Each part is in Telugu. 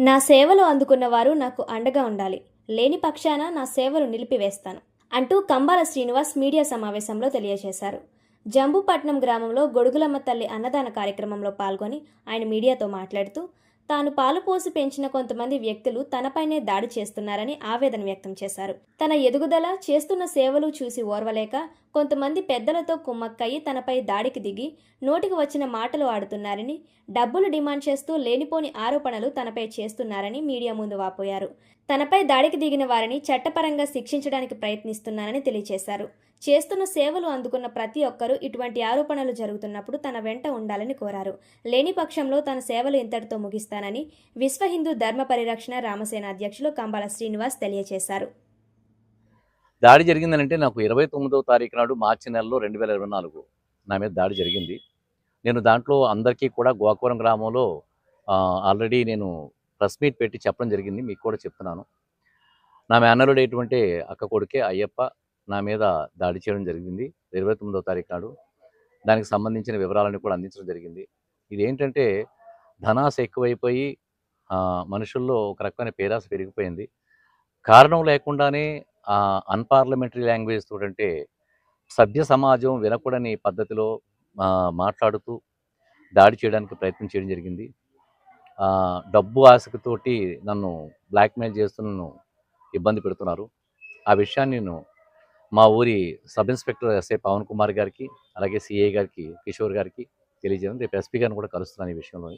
నా సేవలు అందుకున్న వారు నాకు అండగా ఉండాలి. లేని పక్షాన నా సేవలు నిలిపివేస్తాను. అంటూ కంబాల శ్రీనివాస్ మీడియా సమావేశంలో తెలియజేశారు. జంబుపట్నం గ్రామంలో గొడుగులమ్మ తల్లి అన్నదాన కార్యక్రమంలో పాల్గొని ఆయన మీడియాతో మాట్లాడుతూ తాను పాలు పోసి పెంచిన కొంతమంది వ్యక్తులు తనపైనే దాడి చేస్తున్నారని ఆవేదన వ్యక్తం చేశారు. తన ఎదుగుదల చేస్తున్న సేవలు చూసి ఓర్వలేక కొంతమంది పెద్దలతో కుమ్మక్కయ్యి తనపై దాడికి దిగి నోటికి వచ్చిన మాటలు ఆడుతున్నారని డబ్బులు డిమాండ్ చేస్తూ లేనిపోని ఆరోపణలు తనపై చేస్తున్నారని మీడియా ముందు వాపోయారు. తనపై దాడికి దిగిన వారిని చట్టపరంగా శిక్షించడానికి ప్రయత్నిస్తున్నానని తెలియజేశారు చేస్తున్న సేవలు అందుకున్న ప్రతి ఒక్కరూ ఇటువంటి ఆరోపణలు జరుగుతున్నప్పుడు తన వెంట ఉండాలని కోరారు. లేని పక్షంలో తన సేవలు ఇంతటితో ముగిస్తానని విశ్వ హిందూ ధర్మ పరిరక్షణ రామసేన అధ్యక్షులు కంబాల శ్రీనివాస్ తెలియజేశారు. దాడి జరిగిందనంటే నాకు ఇరవై తొమ్మిదవ తారీఖు నాడు మార్చి నెలలో రెండు వేల ఇరవై నాలుగు నా మీద దాడి జరిగింది. నేను దాంట్లో అందరికీ కూడా గోకవరం గ్రామంలో ఆల్రెడీ నేను ప్రెస్ మీట్ పెట్టి చెప్పడం జరిగింది. మీకు కూడా చెప్తున్నాను. నా మేనరుడు ఎటువంటి అక్క కొడుకే అయ్యప్ప నా మీద దాడి చేయడం జరిగింది. ఇరవై తొమ్మిదవ తారీఖు నాడు దానికి సంబంధించిన వివరాలను కూడా అందించడం జరిగింది. ఇదేంటంటే ధనాశ ఎక్కువైపోయి మనుషుల్లో ఒక రకమైన పేరాస పెరిగిపోయింది. కారణం లేకుండానే అన్పార్లమెంటరీ లాంగ్వేజ్ తోడంటే సభ్య సమాజం వినకూడని పద్ధతిలో మాట్లాడుతూ దాడి చేయడానికి ప్రయత్నం చేయడం జరిగింది. డబ్బు ఆశకుతోటి నన్ను బ్లాక్మెయిల్ చేస్తూ నన్ను ఇబ్బంది పెడుతున్నారు. ఆ విషయాన్ని నేను మా ఊరి sub inspector SI Pavan Kumar గారికి అలాగే సిఐ గారికి కిషోర్ గారికి తెలియజేయడం రేపు ఎస్పీ గారిని కూడా కలుస్తున్నాను ఈ విషయంలో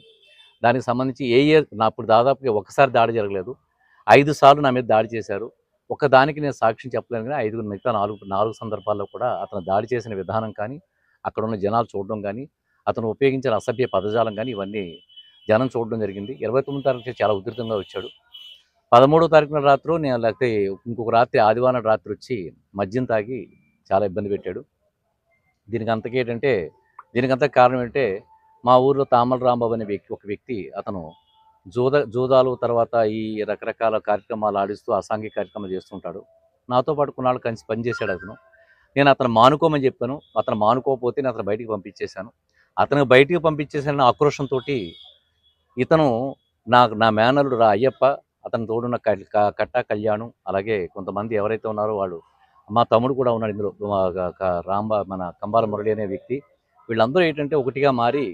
దానికి సంబంధించి ఏ ఏ నా ఇప్పుడు దాదాపుగా ఒకసారి దాడి జరగలేదు. ఐదు సార్లు నా మీద దాడి చేశారు. ఒక దానికి నేను సాక్ష్యం చెప్పలేను కానీ ఐదుగురు మిగతా నాలుగు నాలుగు సందర్భాల్లో కూడా అతను దాడి చేసిన విధానం కానీ అక్కడ ఉన్న జనాలు చూడడం కానీ అతను ఉపయోగించిన అసభ్య పదజాలం కానీ ఇవన్నీ జనం చూడడం జరిగింది. ఇరవై తొమ్మిది తారీఖు చాలా ఉధృతంగా వచ్చాడు. పదమూడో తారీఖున రాత్రి నేను లేకపోతే ఇంకొక రాత్రి ఆదివారం రాత్రి వచ్చి మద్యం తాగి చాలా ఇబ్బంది పెట్టాడు. దీనికి అంతకీ ఏంటంటే దీనికి అంత కారణం ఏంటంటే మా ఊర్లో తామల రాంబాబు అనే వ్యక్తి ఒక వ్యక్తి అతను జూద జూదాలు తర్వాత ఈ రకరకాల కార్యక్రమాలు ఆడిస్తూ అసాంఘిక కార్యక్రమాలు చేస్తుంటాడు నాతో పాటు కొన్నాళ్ళు కలిసి పనిచేశాడు అతను. నేను అతను మానుకోమని చెప్పాను. అతను మానుకోకపోతే నేను అతను బయటికి పంపించేశాను. అతను బయటికి పంపించేసిన ఆక్రోషంతో ఇతను నాకు నా మేనల్లుడు రా అయ్యప్ప అతని తోడున్న కట్ట కళ్యాణం అలాగే కొంతమంది ఎవరైతే ఉన్నారో వాళ్ళు మా తమ్ముడు కూడా ఉన్నాడు ఇందులో రాంబ మన కంబాల మురళి అనే వ్యక్తి. వీళ్ళందరూ ఏంటంటే ఒకటిగా మారి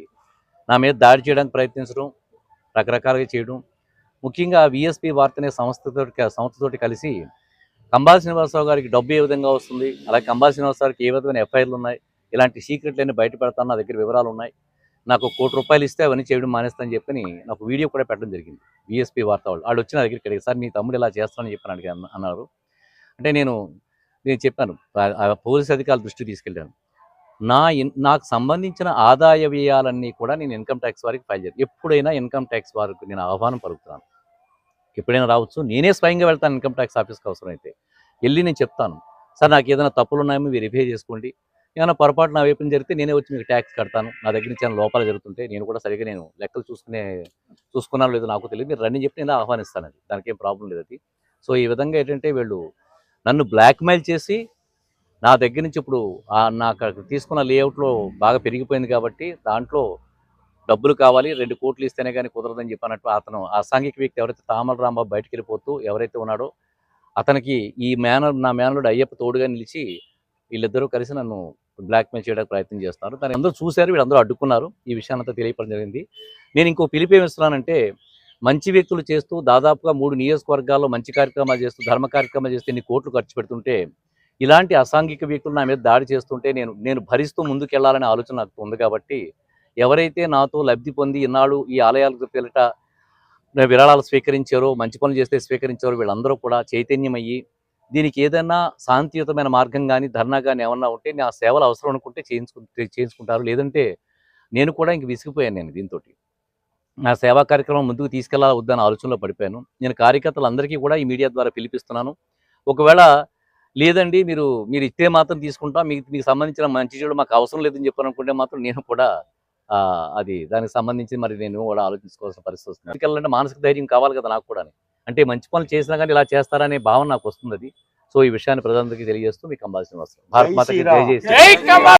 నా మీద దాడి చేయడానికి ప్రయత్నించడం రకరకాలుగా చేయడం. ముఖ్యంగా విఎస్పి వార్త అనే సంస్థతో సంస్థతోటి కలిసి కంబాల శ్రీనివాసరావు గారికి డబ్బు ఏ విధంగా వస్తుంది అలాగే కంబాల శ్రీనివాసరావు గారికి ఏ విధమైన ఎఫ్ఐఆర్లు ఉన్నాయి ఇలాంటి సీక్రెట్లన్నీ బయట పెడతాను నా దగ్గర వివరాలు ఉన్నాయి. నాకు కోటి రూపాయలు ఇస్తే అవన్నీ చేయడం మానేస్తానని చెప్పని నాకు వీడియో కూడా పెట్టడం జరిగింది. బీఎస్పీ వార్త వాళ్ళు వాళ్ళు వచ్చిన దగ్గరికి అడిగి సార్ మీ తమ్ముడు ఇలా చేస్తానని చెప్పని అడిగి అన్నారు. అంటే నేను నేను చెప్పాను పోలీస్ అధికారుల దృష్టికి తీసుకెళ్ళాను. నా నాకు సంబంధించిన ఆదాయ వ్యయాలన్నీ కూడా నేను ఇన్కమ్ ట్యాక్స్ వారికి ఫైల్ చేయాలి ఎప్పుడైనా ఇన్కమ్ ట్యాక్స్ వారికి నేను ఆహ్వానం పలుకుతాను ఎప్పుడైనా రావచ్చు నేనే స్వయంగా వెళ్తాను ఇన్కమ్ ట్యాక్స్ ఆఫీస్కి అవసరం అయితే వెళ్ళి నేను చెప్తాను. సార్ నాకు ఏదైనా తప్పులు ఉన్నాయో వెరిఫై చేసుకోండి. ఏమైనా పొరపాటు నా వైపు జరిగితే నేనే వచ్చి మీకు ట్యాక్స్ కడతాను. నా దగ్గర నుంచి లోపాలు జరుగుతుంటే నేను కూడా సరిగ్గా నేను లెక్కలు చూసుకునే చూసుకున్నాను లేదో నాకు తెలియదు. మీరు రన్నింగ్ చెప్పి నేను ఆహ్వానిస్తాను అది. దానికి ఏం ప్రాబ్లం లేదు అది. సో ఈ విధంగా ఏంటంటే వీళ్ళు నన్ను బ్లాక్మెయిల్ చేసి నా దగ్గర నుంచి ఇప్పుడు నాకు తీసుకున్న లేఅవుట్లో బాగా పెరిగిపోయింది కాబట్టి దాంట్లో డబ్బులు కావాలి రెండు కోట్లు ఇస్తేనే కానీ కుదరదని చెప్పినట్టు అతను ఆ సాంఘిక వ్యక్తి ఎవరైతే తామల రాంబాబు బయటికి వెళ్ళిపోతూ ఎవరైతే ఉన్నాడో అతనికి ఈ మేనర్ నా మేనలుడు అయ్యప్ప తోడుగా నిలిచి వీళ్ళిద్దరూ కలిసి నన్ను బ్లాక్మెయిల్ చేయడానికి ప్రయత్నం చేస్తున్నారు. దాన్ని అందరూ చూశారు వీళ్ళందరూ అడ్డుకున్నారు. ఈ విషయాన్ని తెలియపడం జరిగింది. నేను ఇంకో పిలిపేమిస్తున్నానంటే మంచి వ్యక్తులు చేస్తూ దాదాపుగా మూడు నియోజకవర్గాల్లో మంచి కార్యక్రమాలు చేస్తూ ధర్మ కార్యక్రమాలు చేస్తూ ఇన్ని కోట్లు ఖర్చు పెడుతుంటే ఇలాంటి అసాంఘిక వ్యక్తులు నా మీద దాడి చేస్తుంటే నేను నేను భరిస్తూ ముందుకెళ్ళాలనే ఆలోచన నాకు ఉంది కాబట్టి ఎవరైతే నాతో లబ్ధి పొంది ఇన్నాళ్ళు ఈ ఆలయాలకు పిల్లట విరాళాలు స్వీకరించారో మంచి పనులు చేస్తే స్వీకరించారో వీళ్ళందరూ కూడా చైతన్యమయ్యి దీనికి ఏదైనా శాంతియుతమైన మార్గం కానీ ధర్నా కానీ ఏమన్నా ఉంటే నా సేవలు అవసరం అనుకుంటే చేయించుకు చేయించుకుంటారు. లేదంటే నేను కూడా ఇంక విసిగిపోయాను నేను దీంతో నా సేవా కార్యక్రమం ముందుకు తీసుకెళ్ళాలా వద్దని ఆలోచనలో పడిపోయాను. నేను కార్యకర్తలందరికీ కూడా ఈ మీడియా ద్వారా పిలిపిస్తున్నాను. ఒకవేళ లేదండి మీరు మీరు ఇస్తే మాత్రం తీసుకుంటాం. మీకు మీకు సంబంధించిన మంచి చెడు మాకు అవసరం లేదని చెప్పాలనుకుంటే మాత్రం నేను కూడా అది దానికి సంబంధించి మరి నేను కూడా ఆలోచించుకోవాల్సిన పరిస్థితి వస్తుంది. వెళ్ళాలంటే మానసిక ధైర్యం కావాలి కదా నాకు కూడా అంటే మంచి పనులు చేసినా కానీ ఇలా చేస్తారనే భావన నాకు వస్తుంది అది. సో ఈ విషయాన్ని ప్రజలందరికీ తెలియజేస్తూ మీకు అంబాల్సిన వస్తుంది భారత్ మాతకి జై శ్రీరామ్.